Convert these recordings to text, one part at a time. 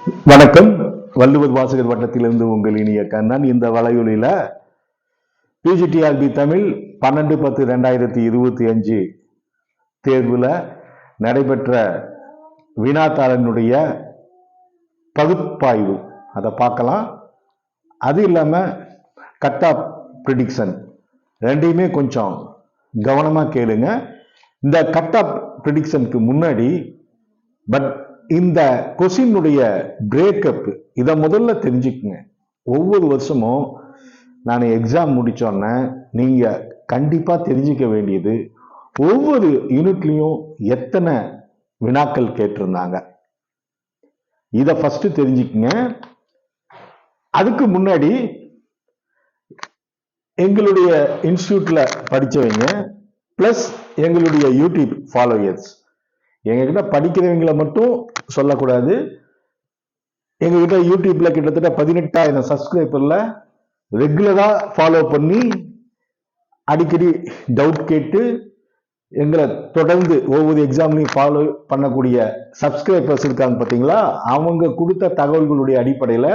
வணக்கம். வள்ளுவர் வாசகர் வட்டத்திலிருந்து உங்கள் இனிய கண்ணன். இந்த வலையொலியில பிஜிடிஆர்பி தமிழ் பன்னெண்டு பத்து ரெண்டாயிரத்தி இருபத்தி அஞ்சு தேர்வில் நடைபெற்ற வினாத்தாளனுடைய பகுப்பாய்வு. அதை பார்க்கலாம். அது இல்லாமல் கட் ஆஃப் ப்ரிடிக்ஷன் ரெண்டையுமே கொஞ்சம் கவனமாக கேளுங்க. இந்த கட் ஆஃப் ப்ரிடிக்ஷனுக்கு முன்னாடி பட் இந்த கொஸ்டினுடைய பிரேக்கப் இதை முதல்ல தெரிஞ்சுக்குங்க. ஒவ்வொரு வருஷமும் நான் எக்ஸாம் முடித்தோன்னே நீங்கள் கண்டிப்பாக தெரிஞ்சுக்க வேண்டியது ஒவ்வொரு யூனிட்லேயும் எத்தனை வினாக்கள் கேட்டிருந்தாங்க. இதை ஃபஸ்ட்டு தெரிஞ்சுக்குங்க. அதுக்கு முன்னாடி எங்களுடைய இன்ஸ்டியூட்டில் படித்தவங்க ப்ளஸ் எங்களுடைய யூடியூப் ஃபாலோயர்ஸ் எங்ககிட்ட படிக்கிறவங்களை மட்டும் சொல்லக்கூடாது. எங்ககிட்ட யூடியூப்ல கிட்டத்தட்ட பதினெட்டாயிரம் சப்ஸ்கிரைபர்ல ரெகுலரா ஃபாலோ பண்ணி அடிக்கடி டவுட் கேட்டு எங்களை தொடர்ந்து ஒவ்வொரு எக்ஸாம்லையும் ஃபாலோ பண்ணக்கூடிய சப்ஸ்கிரைபர்ஸ் இருக்காங்க பார்த்தீங்களா? அவங்க கொடுத்த தகவல்களுடைய அடிப்படையில்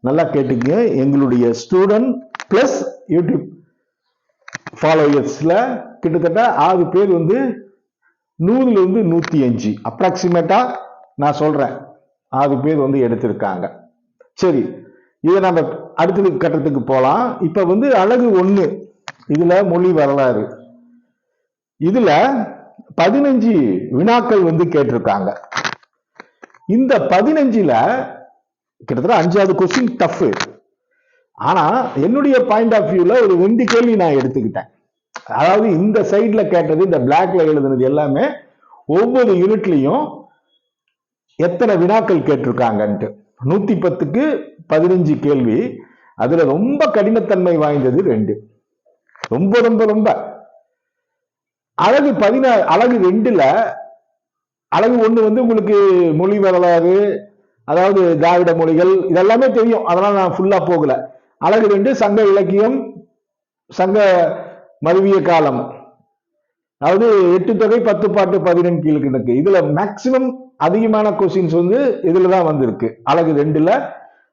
நல்லா கேட்டுக்கங்க. எங்களுடைய ஸ்டூடெண்ட் ப்ளஸ் யூடியூப் ஃபாலோயர்ஸில் கிட்டத்தட்ட ஆறு பேர் வந்து நூறுலேருந்து இருந்து அஞ்சு. அப்ராக்சிமேட்டாக நான் சொல்கிறேன் ஆறு பேர் வந்து எடுத்திருக்காங்க. சரி இதை நம்ம அடுத்தது கட்டத்துக்கு போகலாம் இப்போ வந்து அழகு ஒன்று இதில் மொழி வரலாறு. இதில் பதினஞ்சு வினாக்கள் வந்து கேட்டிருக்காங்க. இந்த பதினஞ்சில் கிட்டத்தட்ட அஞ்சாவது கொஸ்டின் டஃப் ஆனால் என்னுடைய பாயிண்ட் ஆஃப் வியூவில் ஒரு ரெண்டு கேள்வி நான் எடுத்துக்கிட்டேன். அதாவது இந்த சைட்ல கேட்டது இந்த பிளாக்ல எழுதுனது எல்லாமே ஒவ்வொரு யூனிட்லயும் எத்தனை வினாக்கள் கேட்டிருக்காங்கன்ட்டு. நூத்தி பத்துக்கு பதினஞ்சு கேள்வி. அதுல ரொம்ப கடினத்தன்மை வாய்ந்தது ரெண்டு. ரொம்ப ரொம்ப ரொம்ப. அழகு பதினாறு அழகு ரெண்டுல அழகு ஒண்ணு வந்து உங்களுக்கு மொழி வரலாறு அதாவது திராவிட மொழிகள் இதெல்லாமே தெரியும். அதெல்லாம் நான் ஃபுல்லா போகல. அழகு ரெண்டு சங்க இலக்கியம் சங்க மருவிய காலம். அதாவது எட்டு தொகை பத்து பாட்டு பதினெண் கீழ்கணக்கு இதுல மேக்சிமம் அதிகமான கொஸ்டின்ஸ் வந்து இதுல தான் வந்திருக்கு. அழகு ரெண்டுல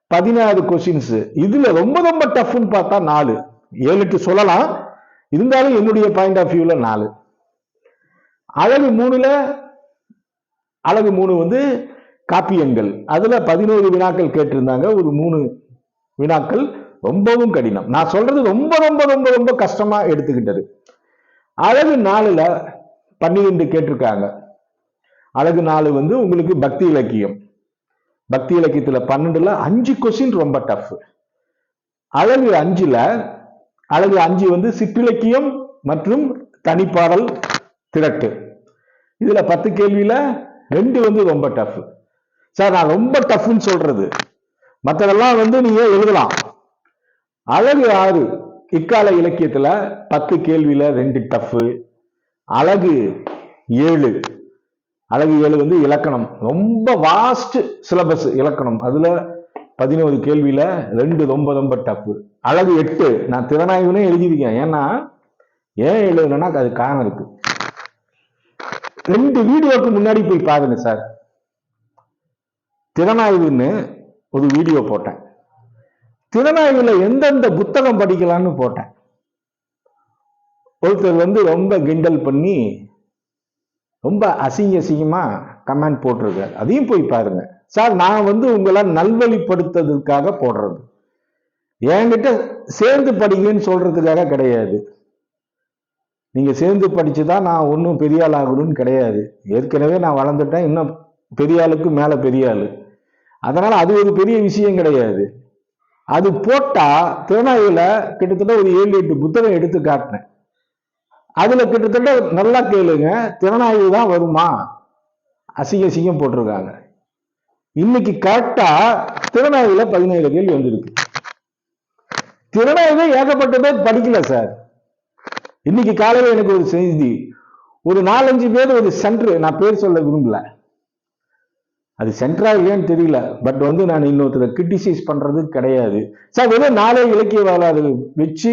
பதினாறு கொஸ்டின்ஸ் இதுல ரொம்ப ரொம்ப டஃப்னு பார்த்தா நாலு. ஏழு எட்டு சொல்லலாம். இருந்தாலும் என்னுடைய பாயிண்ட் ஆஃப் வியூல நாலு. அழகு மூணுல அழகு மூணு வந்து காப்பியங்கள். அதுல பதினோரு வினாக்கள் கேட்டிருந்தாங்க. ஒரு மூணு வினாக்கள் ரொம்பவும் கடினம். நான் சொல்றது ரொம்ப ரொம்ப ரொம்ப ரொம்ப கஷ்டமா எடுத்துக்கிட்டது. அழகு நாலுல பன்னிரெண்டு கேட்டிருக்காங்க. அழகு நாலு வந்து உங்களுக்கு பக்தி இலக்கியம். பக்தி இலக்கியத்துல பன்னெண்டுல அஞ்சு கொஸ்டின் ரொம்ப டஃப் அழகு அஞ்சுல அழகு அஞ்சு வந்து சிற்றிலக்கியம் மற்றும் தனிப்பாடல் திரட்டு. இதுல பத்து கேள்வியில ரெண்டு வந்து ரொம்ப டஃப் சார் நான் ரொம்ப டஃப்னு சொல்றது. மற்றதெல்லாம் வந்து நீங்க எழுதலாம். அழகு ஆறு இக்கால இலக்கியத்துல பத்து கேள்வியில ரெண்டு டஃப் அழகு ஏழு. அழகு ஏழு வந்து இலக்கணம். ரொம்ப வாஸ்ட் சிலபஸ் இலக்கணம். அதுல பதினோரு கேள்வியில ரெண்டு ரொம்ப ரொம்ப டஃப் அழகு எட்டு. நான் திறனாய்வுனே எழுதியிருக்கேன். ஏன்னா ஏன் எழுதுனா அது காரணம் இருக்கு. ரெண்டு வீடியோக்கு முன்னாடி போய் பாருங்க சார். திறனாய்வுன்னு ஒரு வீடியோ போட்டேன். திறனாய்வுல எந்தெந்த புத்தகம் படிக்கலாம்னு போட்டேன். ஒருத்தர் வந்து ரொம்ப கிண்டல் பண்ணி ரொம்ப அசிங்க அசிங்கமா கமெண்ட் போட்டிருக்காரு. அதையும் போய் பாருங்க. சார் நான் வந்து உங்களை நல்வழிப்படுத்துறதுக்காக போடுறது. என்கிட்ட சேர்ந்து படிங்கன்னு சொல்றதுக்காக கிடையாது. நீங்க சேர்ந்து படிச்சுதான் நான் ஒன்றும் பெரிய ஆள் ஆகணும்னு கிடையாது. ஏற்கனவே நான் வளர்ந்துட்டேன். இன்னும் பெரிய ஆளுக்கு மேல பெரிய ஆளு. அதனால அது ஒரு பெரிய விஷயம் கிடையாது. அது போட்டா திறனாய்வுல கிட்டத்தட்ட ஒரு ஏழு எட்டு புத்தகம் எடுத்து காட்டினேன். அதுல கிட்டத்தட்ட நல்லா கேளுங்க திறனாய்வு தான் வருமா? அசிங்க அசிங்கம் போட்டிருக்காங்க. இன்னைக்கு கரெக்டா திறனாய்வுல பதினேழு கேள்வி வந்திருக்கு. திறனாய்வு ஏகப்பட்ட பேர் படிக்கல சார் இன்னைக்கு காலையில எனக்கு ஒரு செய்தி. ஒரு நாலஞ்சு பேர் ஒரு சென்டர் நான் பேர் சொல்ல விரும்பல. அது சென்ட்ரா இல்லையான்னு தெரியல. பட் வந்து நான் இன்னொருத்தரை கிரிட்டிசைஸ் பண்றது கிடையாது. சார் வெறும் நாளே இலக்கிய வரலாறு வச்சு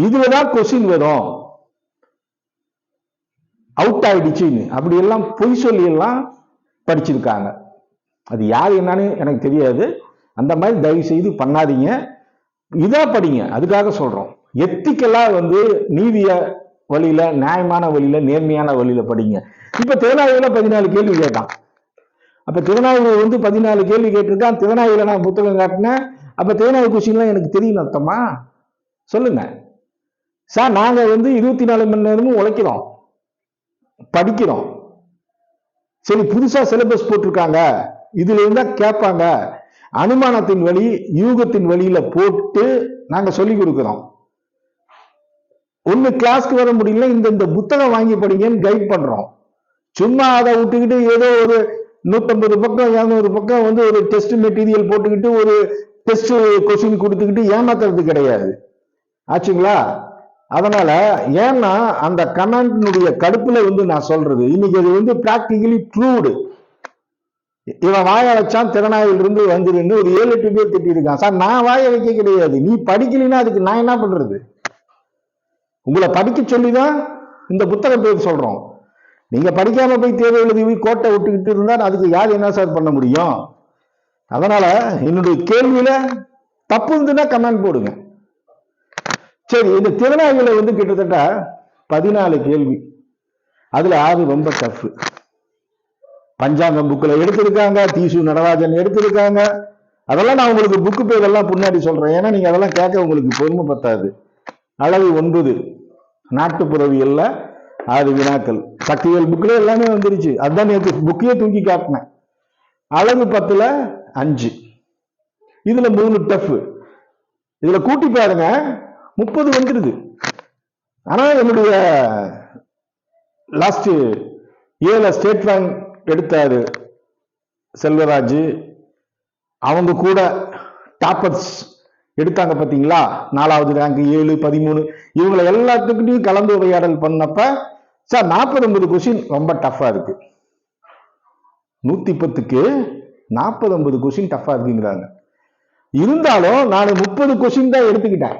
இதுலதான் கொஸ்டின் வரும். அவுட் ஆயிடுச்சுன்னு. அப்படி எல்லாம் பொய் சொல்லி எல்லாம் படிச்சிருக்காங்க. அது யார் என்னன்னு எனக்கு தெரியாது. அந்த மாதிரி தயவு செய்து பண்ணாதீங்க. இதா படிங்க. அதுக்காக சொல்றோம். எத்திக்கலா வந்து நீதிய வழியில நியாயமான வழியில நேர்மையான வழியில படிங்க. இப்ப தேனாவில பதினாலு கேள்வி கேட்டான். அப்போ திருநாவுல வந்து பதினாலு கேள்வி கேட்டிருக்கான். திருநாவுல நான் புத்தகம் காட்டினேன். அப்போ தேனாவு கொஸ்டின்லாம் எனக்கு தெரியும் அர்த்தமா? சொல்லுங்க. சார் நாங்கள் வந்து இருபத்தி நாலு மணி நேரமும் உழைக்கிறோம். படிக்கிறோம். சரி புதுசாக சிலபஸ் போட்டிருக்காங்க. இதுல இருந்தா கேட்பாங்க. அனுமானத்தின் வழி யூகத்தின் வழியில போட்டு நாங்க சொல்லி கொடுக்கிறோம். ஒண்ணு கிளாஸ்க்கு வர முடியல இந்த இந்த புத்தகம் வாங்கி படிங்கன்னு கைட் பண்றோம். சும்மா அதை விட்டுக்கிட்டு ஏதோ ஒரு நூற்றம்பது பக்கம் இரநூறு பக்கம் வந்து ஒரு டெஸ்ட் மெட்டீரியல் போட்டுக்கிட்டு ஒரு டெஸ்ட் கொஸ்டின் கொடுத்துக்கிட்டு ஏமாத்துறது கிடையாது. ஆச்சுங்களா? அதனால ஏன்னா அந்த கமெண்ட்னுடைய கடுப்புல வந்து நான் சொல்றது இன்னைக்கு அது வந்து பிராக்டிகலி ட்ரூடு இவன் வாய வச்சான் திறனாயில் இருந்து வந்துருந்து ஒரு ஏழு எட்டு பேர் திட்டிருக்கான் சார் நான் வாய வைக்க கிடையாது. நீ படிக்கலைன்னா அதுக்கு நான் என்ன பண்றது? உங்களை படிக்க சொல்லிதான் இந்த புத்தகம் பேர் சொல்றோம். நீங்க படிக்காம போய் தேர்வு எழுதி கோட்டை விட்டுக்கிட்டு இருந்தா அதுக்கு யார் என்ன சார் பண்ண முடியும்? அதனால என்னுடைய கேள்வியில தப்பு இருந்துன்னா கமெண்ட் போடுங்க. சரி இந்த திருநாவில வந்து கிட்டத்தட்ட பதினாலு கேள்வி. அதுல ஆறு ரொம்ப டஃப் பஞ்சாங்கம் புக்கில் எடுத்திருக்காங்க தீசு நடராஜன் எடுத்திருக்காங்க. அதெல்லாம் நான் உங்களுக்கு புக்கு பேரெல்லாம் பின்னாடி சொல்றேன். ஏன்னா நீங்க அதெல்லாம் கேட்க உங்களுக்கு பொறுமை பத்தாது. அளவு ஒன்பது. நாட்டுப்புறவியல்ல ஆறு வினாக்கள். சக்திகள் புக்கில் எல்லாமே வந்துருச்சு. அதுதான் நேற்று புக்கையே தூக்கி காட்டினேன். அளவு பத்தில் அஞ்சு. இதில் மூணு டஃப். இதில் கூட்டி பாருங்க. முப்பது வந்துருது. ஆனால் என்னுடைய லாஸ்ட் ஏழு ஸ்டேட் பேங்க் எடுத்தாரு செல்வராஜ். அவங்க கூட டாப்பர்ஸ் எடுத்தாங்க பார்த்தீங்களா நாலாவது ரேங்க் ஏழு பதிமூணு. இவங்களை எல்லாத்துக்கிட்டையும் கலந்து உரையாடல் பண்ணப்ப சார் நாற்பது ஐம்பது கொஸ்டின் ரொம்ப டஃப்பாக இருக்கு. நூற்றி பத்துக்கு நாற்பது ஐம்பது கொஸ்டின் டஃப்பாக இருக்குங்கிறாங்க. இருந்தாலும் நான் முப்பது கொஸ்டின் தான் எடுத்துக்கிட்டேன்.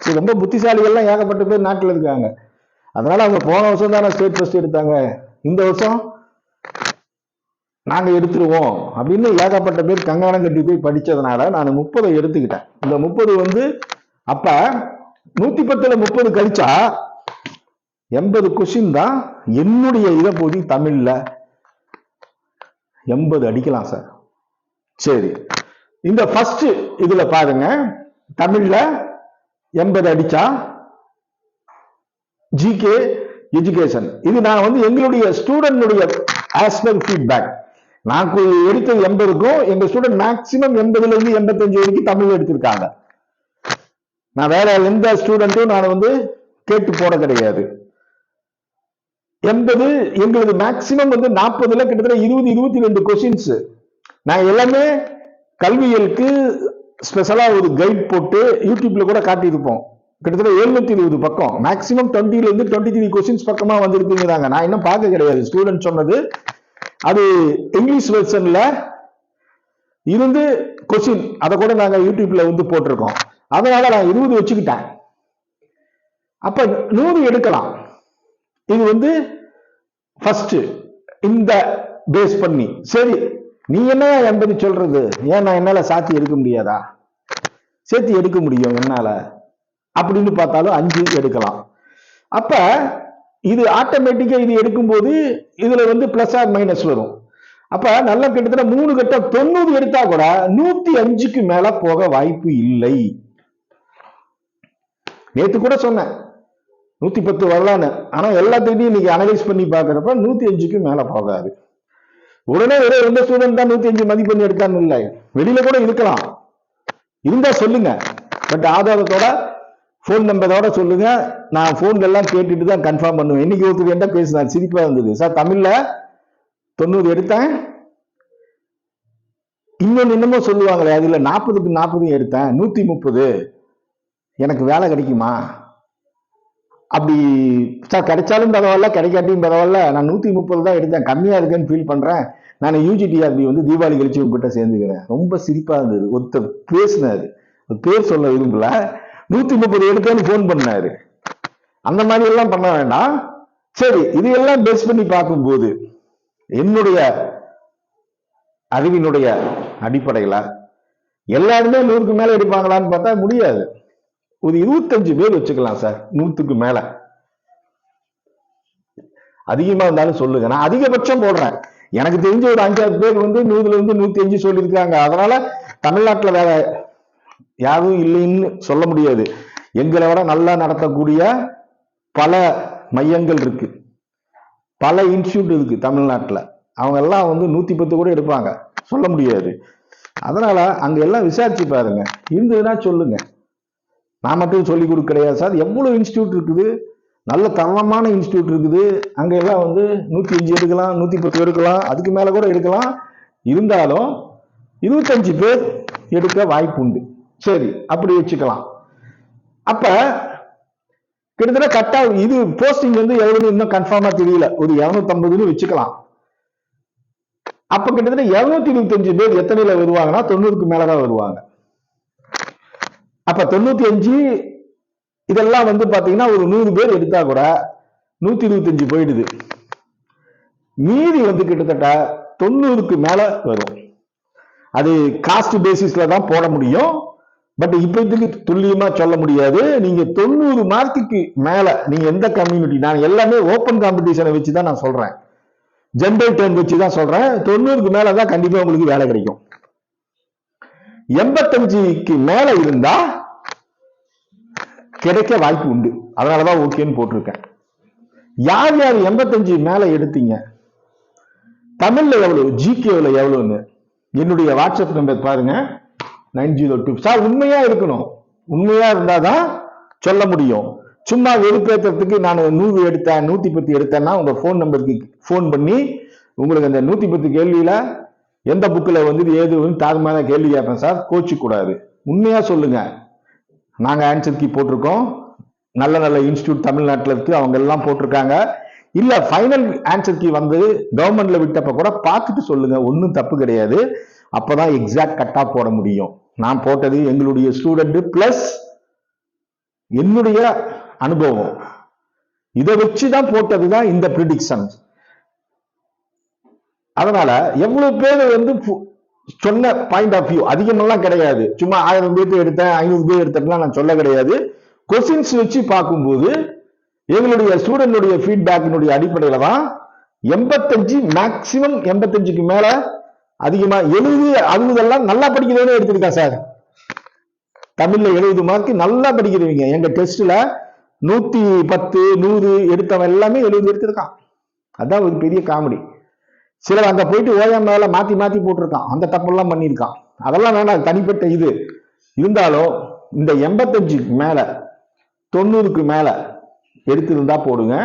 இது ரொம்ப புத்திசாலிகள்லாம் ஏகப்பட்ட பேர் நாட்டில் இருக்காங்க. அதனால அவங்க போன வருஷம் தானே ஸ்டேட் ஃபர்ஸ்ட் எடுத்தாங்க. இந்த வருஷம் நாங்கள் எடுத்துருவோம் அப்படின்னு ஏகப்பட்ட பேர் கங்கானம் கட்டி போய் படித்ததுனால நான் முப்பதை எடுத்துக்கிட்டேன். இந்த முப்பது வந்து அப்போ நூற்றி பத்தில் முப்பது கழிச்சா எண்பது கொஸ்டின் தான் என்னுடைய இதை போதி தமிழ்ல எண்பது அடிக்கலாம் சார் சரி. இந்த ஃபர்ஸ்ட் இதுல பாருங்க. தமிழ்ல எண்பது அடிச்சா ஜிகே எஜுகேஷன் இது நான் வந்து எங்களுடைய ஸ்டூடெண்டுடைய ஆஸ்பர் ஃபீட்பேக் நான் எடுத்த எடுத்தது எண்பதுக்கும் எங்க ஸ்டூடெண்ட் மேக்சிமம் எண்பதுல இருந்து எண்பத்தஞ்சு வரைக்கும் தமிழ் எடுத்திருக்காங்க. நான் வேற எந்த ஸ்டூடெண்ட்டும் நான் வந்து கேட்டு போட கிடையாது. எண்பது எங்களது மேக்சிமம் வந்து நாற்பதுல கிட்டத்தட்ட இருபது இருபத்தி ரெண்டு கொஸ்டின்ஸ் நான் எல்லாமே கல்வியலுக்கு ஸ்பெஷலா ஒரு கைட் போட்டு யூடியூப்ல கூட காட்டியிருப்போம். கிட்டத்தட்ட எழுநூத்தி இருபது பக்கம். மேக்சிமம் டுவெண்ட்டில இருந்து டுவெண்ட்டி த்ரீ கொஸ்டின்ஸ் பக்கமா வந்திருக்குங்கிறாங்க. நான் இன்னும் பார்க்க கிடையாது. ஸ்டூடெண்ட் சொன்னது. அது இங்கிலீஷ் வெர்ஷன்ல இருந்து கொஸ்டின் அதை கூட நாங்க யூடியூப்ல வந்து போட்டிருக்கோம். அதனால நான் இருபது வச்சுக்கிட்டேன். அப்ப நூறு எடுக்கலாம். இது வந்து ஃபர்ஸ்ட் இந்த பேஸ் பண்ணி. சரி நீ என்ன என்பது சொல்றது? ஏன் நான் என்னால சாத்தி எடுக்க முடியாதா? சேர்த்து எடுக்க முடியும் என்னால. அப்படின்னு பார்த்தாலும் அஞ்சு எடுக்கலாம். அப்ப இது ஆட்டோமேட்டிக்கா இது எடுக்கும்போது இதுல வந்து பிளஸ் ஆர் மைனஸ் வரும். அப்ப நல்ல கிட்டத்தட்ட மூணு கட்டம் தொண்ணூறு எடுத்தா கூட நூத்தி அஞ்சுக்கு மேல போக வாய்ப்பு இல்லை. நேத்து கூட சொன்னேன். நூற்றி பத்து வரலான்னு. ஆனால் எல்லாத்தையும் இன்னைக்கு அனலைஸ் பண்ணி பார்க்குறப்ப நூற்றி அஞ்சுக்கு மேலே போகாது. உடனே ஒரே ரெண்டு ஸ்டூடெண்ட் தான் நூற்றி அஞ்சு மதிப்பெண் எடுத்தான்னு இல்லை. வெளியில கூட இருக்கலாம். இருந்தா சொல்லுங்க. பட் ஆதாரத்தோட ஃபோன் நம்பரோட சொல்லுங்க. நான் ஃபோன்கள்லாம் எல்லாம் கேட்டுட்டு தான் கன்ஃபார்ம் பண்ணுவேன். இன்னைக்கு ஒருத்தர் என்ன பேசினார். சிரிப்பாக இருந்தது. சார் தமிழ்ல தொண்ணூறு எடுத்தேன். இன்னொன்று இன்னமும் சொல்லுவாங்களே அதில் நாற்பதுக்கு நாற்பதும் எடுத்தேன். நூற்றி முப்பது. எனக்கு வேலை கிடைக்குமா? அப்படி சார் கிடைச்சாலும் பரவாயில்ல கிடைக்காட்டியும் பரவாயில்ல. நான் நூத்தி முப்பது தான் எடுத்தேன். கம்மியா இருக்குன்னு ஃபீல் பண்றேன். நான் யூஜிடிஆர்பி வந்து தீபாவளி கழிச்சு உங்ககிட்ட சேர்ந்துக்கிறேன். ரொம்ப சிரிப்பா இருந்தது. ஒருத்தர் பேசினார். பேர் சொல்ல விரும்பல. நூத்தி முப்பது எடுத்தேன்னு ஃபோன் பண்ணார். அந்த மாதிரி எல்லாம் பண்ண வேண்டாம். சரி இது எல்லாம் பேஸ் பண்ணி பார்க்கும்போது என்னுடைய அறிவினுடைய அடிப்படையில எல்லாருமே நூறுக்கு மேலே எடுப்பாங்களான்னு பார்த்தா முடியாது. ஒரு இருபத்தஞ்சு பேர் வச்சுக்கலாம் சார் நூத்துக்கு மேல. அதிகமா இருந்தாலும் சொல்லுங்க. நான் அதிகபட்சம் போடுறேன். எனக்கு தெரிஞ்ச ஒரு அஞ்சாறு பேர் வந்து நூறுல இருந்து நூத்தி அஞ்சு சொல்லியிருக்காங்க. அதனால தமிழ்நாட்டுல வேற யாரும் இல்லைன்னு சொல்ல முடியாது. எங்களை விட நல்லா நடத்தக்கூடிய பல மையங்கள் இருக்கு. பல இன்ஸ்டியூட் இருக்கு தமிழ்நாட்டில். அவங்க எல்லாம் வந்து நூத்தி பத்து கூட எடுப்பாங்க. சொல்ல முடியாது. அதனால அங்க எல்லாம் விசாரிச்சு பாருங்க. இருந்ததுன்னா சொல்லுங்க. நான் மட்டும் சொல்லிக் கொடுக்கலையா கிடையாது சார். எவ்வளோ இன்ஸ்டியூட் இருக்குது? நல்ல தரமான இன்ஸ்டியூட் இருக்குது. அங்கே எல்லாம் வந்து நூற்றி அஞ்சு எடுக்கலாம் நூற்றி பத்து எடுக்கலாம் அதுக்கு மேலே கூட எடுக்கலாம். இருந்தாலும் இருபத்தஞ்சு பேர் எடுக்க வாய்ப்பு உண்டு. சரி அப்படி வச்சுக்கலாம். அப்போ கிட்டத்தட்ட கரெக்டாக இது போஸ்டிங் வந்து எவ்வளவு இன்னும் கன்ஃபார்மாக தெரியல. ஒரு இரநூத்தம்பதுன்னு வச்சுக்கலாம். அப்போ கிட்டத்தட்ட இரநூத்தி இருபத்தஞ்சு பேர் எத்தனையில் வருவாங்கன்னா தொண்ணூறுக்கு மேலே தான் வருவாங்க. அப்ப தொண்ணூத்தி அஞ்சு இதெல்லாம் வந்து பாத்தீங்கன்னா ஒரு நூறு பேர் எடுத்தா கூட நூத்தி இருபத்தஞ்சு போயிடுது. மீதி வந்து கிட்டத்தட்ட தொண்ணூறுக்கு மேல வரும். அது காஸ்ட் பேசிஸ்ல தான் போட முடியும். பட் இப்போதைக்கு துல்லியமா சொல்ல முடியாது. நீங்க தொண்ணூறு மார்க்குக்கு மேல நீங்க எந்த கம்யூனிட்டி நான் எல்லாமே ஓப்பன் காம்படிஷனை வச்சு தான் நான் சொல்றேன். ஜென்ரல் டேர்ம் வச்சு தான் சொல்றேன். தொண்ணூறுக்கு மேல தான் கண்டிப்பா உங்களுக்கு வேலை கிடைக்கும். எண்பத்தஞ்சுக்கு மேல இருந்தா கிடைக்க வாய்ப்பு உண்டு. அதனாலதான் ஓகேன்னு போட்டிருக்கேன். யார் யார் எண்பத்தஞ்சு மேல எடுத்தீங்க? தமிழ்ல எவ்வளவு? ஜிகேவில் எவ்வளவுன்னு? என்னுடைய வாட்ஸ்அப் நம்பர் பாருங்க. நைன் ஜீரோ டூ சார் உண்மையா இருக்கணும். உண்மையா இருந்தாதான் சொல்ல முடியும். சும்மா வெறுப்பேற்றத்துக்கு நான் நூறு எடுத்தேன் நூத்தி பத்து எடுத்தேன்னா உங்க ஃபோன் நம்பருக்கு ஃபோன் பண்ணி உங்களுக்கு அந்த நூத்தி பத்து கேள்வியில எந்த புக்கில் வந்து ஏதுன்னு தாழ்மையான கேள்வி கேட்பேன் சார் கோச்சு கூடாது உண்மையா சொல்லுங்க. நாங்கள் ஆன்சர் கீ போட்டிருக்கோம். நல்ல நல்ல இன்ஸ்டியூட் தமிழ்நாட்டில் இருக்கு. அவங்க எல்லாம் போட்டிருக்காங்க. இல்லை ஃபைனல் ஆன்சர் கீ வந்து கவர்மெண்ட்ல விட்டப்ப கூட பார்த்துட்டு சொல்லுங்க. ஒன்றும் தப்பு கிடையாது. அப்பதான் எக்ஸாக்ட் கட்டாக போட முடியும். நான் போட்டது எங்களுடைய ஸ்டூடெண்ட் பிளஸ் என்னுடைய அனுபவம். இதை வச்சு தான் போட்டது தான் இந்த ப்ரிடிக்ஷன் அதனால எவ்வளவு பேர் வந்து சொன்ன பாயிண்ட் ஆஃப் வியூ அதிகமெல்லாம் கிடையாது. சும்மா ஆயிரம் பேர் எடுத்தேன் ஐநூறு பேர் எடுத்தேன்லாம் நான் சொல்ல கிடையாது. கொஸ்டின்ஸ் வச்சு பார்க்கும்போது எங்களுடைய ஸ்டூடெண்டுடைய ஃபீட்பேக்கினுடைய அடிப்படையில தான் எண்பத்தஞ்சு மேக்சிமம் எண்பத்தஞ்சுக்கு மேலே அதிகமாக எழுபது அறுபதெல்லாம் நல்லா படிக்கிறவனே எடுத்திருக்கேன் சார் தமிழில் எழுபது மார்க் நல்லா படிக்கிறவங்க. எங்கள் டெஸ்ட்டில் நூற்றி பத்து நூறு எடுத்தவன் எல்லாமே எழுபது எடுத்திருக்கான். அதான் ஒரு பெரிய காமெடி சிலர் அங்க போயிட்டு ஓஎம் மேல மாத்தி மாத்தி போட்டிருக்கான். அந்த தப்பெல்லாம் பண்ணியிருக்கான். அதெல்லாம் வேண்டாம் தனிப்பட்ட இது. இருந்தாலும் இந்த எண்பத்தஞ்சுக்கு மேல தொண்ணூறுக்கு மேல எடுத்திருந்தா போடுங்க.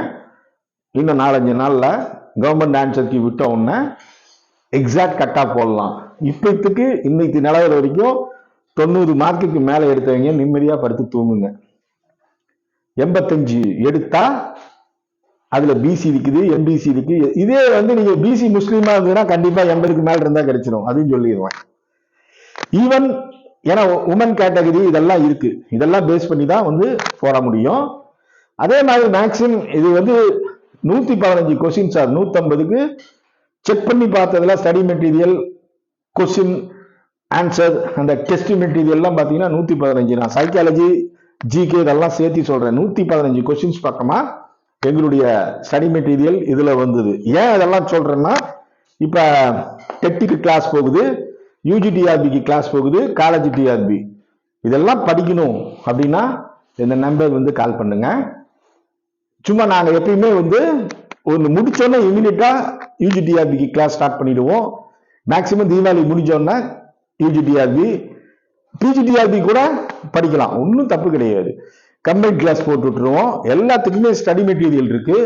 இன்னும் நாலஞ்சு நாள்ல கவர்மெண்ட் ஆன்சருக்கு விட்ட உடனே எக்ஸாக்ட் கட்டாக போடலாம். இப்பத்துக்கு இன்னைக்கு நிலவர வரைக்கும் தொண்ணூறு மார்க்குக்கு மேலே எடுத்தவங்க நிம்மதியா படுத்து தூங்குங்க. எண்பத்தஞ்சு எடுத்தா அதில் பிசி இருக்குது எம்பிசி இருக்கு இதே வந்து நீங்கள் பிசி முஸ்லீமாக இருந்ததுன்னா கண்டிப்பாக எண்பதுக்கு மேலே இருந்தால் கிடைச்சிடும் அப்படின்னு சொல்லிடுவேன். ஈவன் ஏன்னா உமன் கேட்டகரி இதெல்லாம் இருக்கு. இதெல்லாம் பேஸ் பண்ணி தான் வந்து போட முடியும். அதே மாதிரி மேக்ஸிமம் இது வந்து நூற்றி பதினஞ்சு கொஸ்டின் சார் நூற்றம்பதுக்கு செக் பண்ணி பார்த்ததுல ஸ்டடி மெட்டீரியல் கொஸ்டின் ஆன்சர் அந்த டெஸ்ட் மெட்டீரியல்லாம் பார்த்தீங்கன்னா நூற்றி பதினஞ்சு நான் சைக்காலஜி ஜிகே இதெல்லாம் சேர்த்து சொல்கிறேன் நூற்றி பதினஞ்சு கொஸ்டின்ஸ் பக்கமாக எங்களுடைய ஸ்டடி மெட்டீரியல் இதில் வந்தது. ஏன் இதெல்லாம் சொல்கிறேன்னா இப்போ டெட்டுக்கு கிளாஸ் போகுது யூஜி டிஆர்பிக்கு கிளாஸ் போகுது காலேஜ் டிஆர்பி இதெல்லாம் படிக்கணும் அப்படின்னா இந்த நம்பர் வந்து கால் பண்ணுங்க. சும்மா நாங்கள் எப்பயுமே வந்து ஒன்று முடிச்சோன்னே இமீடியட்டாக யூஜி டிஆர்பிக்கு கிளாஸ் ஸ்டார்ட் பண்ணிடுவோம். மேக்சிமம் தீபாவளி முடிஞ்சோன்னா யூஜி டிஆர்பி பிஜிடிஆர்பி கூட படிக்கலாம். ஒன்றும் தப்பு கிடையாது. கம்பைன் கிளாஸ் போட்டு விட்டுருவோம். எல்லாத்துக்குமே ஸ்டடி மெட்டீரியல் இருக்குது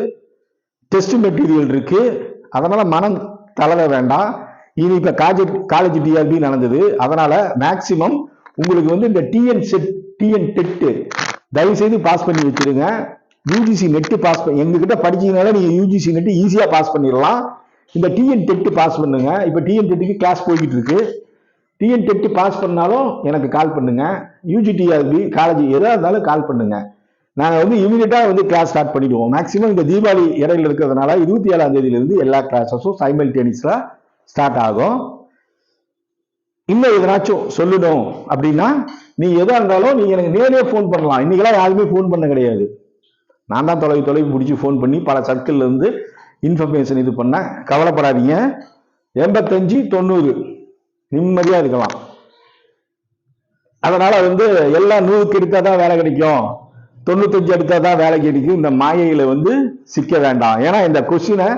டெஸ்ட் மெட்டீரியல் இருக்குது அதனால் மனம் தளர வேண்டாம். இது இப்போ காலேஜ் காலேஜ் டிஆர்பி நடந்தது. அதனால் மேக்சிமம் உங்களுக்கு வந்து இந்த டிஎன் செட் டிஎன் டெட்டு தயவு செய்து பாஸ் பண்ணி வச்சிருங்க. யூஜிசி நெட்டு பாஸ் பண்ணி எங்ககிட்ட படிச்சீங்கனால நீங்கள் யூஜிசி நெட்டு ஈஸியாக பாஸ் பண்ணிடலாம். இந்த டிஎன் டெட்டு பாஸ் பண்ணுங்க. இப்போ டிஎன் டெட்டுக்கு கிளாஸ் போய்கிட்டு இருக்கு. டிஎன் டெட்டு பாஸ் பண்ணாலும் எனக்கு கால் பண்ணுங்க. யூஜிடிஆர்பி காலேஜ் எதாக இருந்தாலும் கால் பண்ணுங்க. நாங்கள் வந்து இமீடியட்டாக வந்து கிளாஸ் ஸ்டார்ட் பண்ணிடுவோம். மேக்ஸிமம் இந்த தீபாவளி இடையில இருக்கிறதுனால இருபத்தி ஏழாம் தேதியிலிருந்து எல்லா கிளாஸஸும் சைமல்டேனியஸா ஸ்டார்ட் ஆகும். இன்னும் எதனாச்சும் சொல்லணும் அப்படின்னா நீ எதாக இருந்தாலும் நீங்கள் எனக்கு நேரே ஃபோன் பண்ணலாம். இன்றைக்கெல்லாம் யாருமே ஃபோன் பண்ண கிடையாது. நான் தான் தொலைவு தொலைவு பிடிச்சி ஃபோன் பண்ணி பல சர்க்கிள்லேருந்து இன்ஃபர்மேஷன் இது பண்ணேன். கவலைப்படாதீங்க. எண்பத்தஞ்சு தொண்ணூறு. நிம்மதியா இருக்கலாம். அதனால வந்து எல்லாம் நூறுக்கு எடுத்தா தான் வேலை கிடைக்கும். தொண்ணூத்தஞ்சு எடுத்தா தான் வேலை கிடைக்கும். இந்த மாயையில வந்து சிக்க வேண்டாம். ஏன்னா இந்த கொஸ்டினை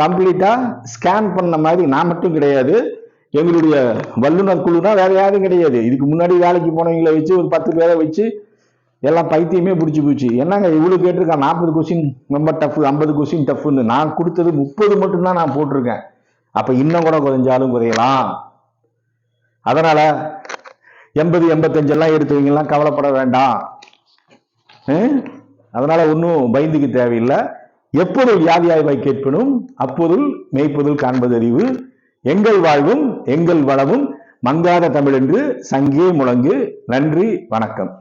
கம்ப்ளீட்டா ஸ்கேன் பண்ண மாதிரி நான் மட்டும் கிடையாது. எங்களுடைய வல்லுநர் குழுனா வேற யாரும் கிடையாது. இதுக்கு முன்னாடி வேலைக்கு போனவங்களை வச்சு ஒரு பத்து பேரை வச்சு எல்லாம் பைத்தியமே பிடிச்சி போச்சு. என்னங்க இவ்வளவு கேட்டிருக்கான்? நாற்பது கொஸ்டின் ரொம்ப டஃப் ஐம்பது கொஸ்டின் டஃப்னு நான் கொடுத்தது முப்பது மட்டும்தான் நான் போட்டிருக்கேன். அப்ப இன்னும் கூட குறைஞ்சாலும் குறையலாம். அதனால எண்பது எண்பத்தஞ்சு எல்லாம் எடுத்தவங்கலாம் கவலைப்பட வேண்டாம். அதனால ஒன்றும் பயந்துக்க தேவையில்லை. எப்போது வியாதியாய்வாய் கேட்பனும் அப்பொருள் மெய்ப்பொருள் காண்பது அறிவு. எங்கள் வாழ்வும் எங்கள் வளமும் மங்காத தமிழ் என்று சங்கே முழங்கு. நன்றி வணக்கம்.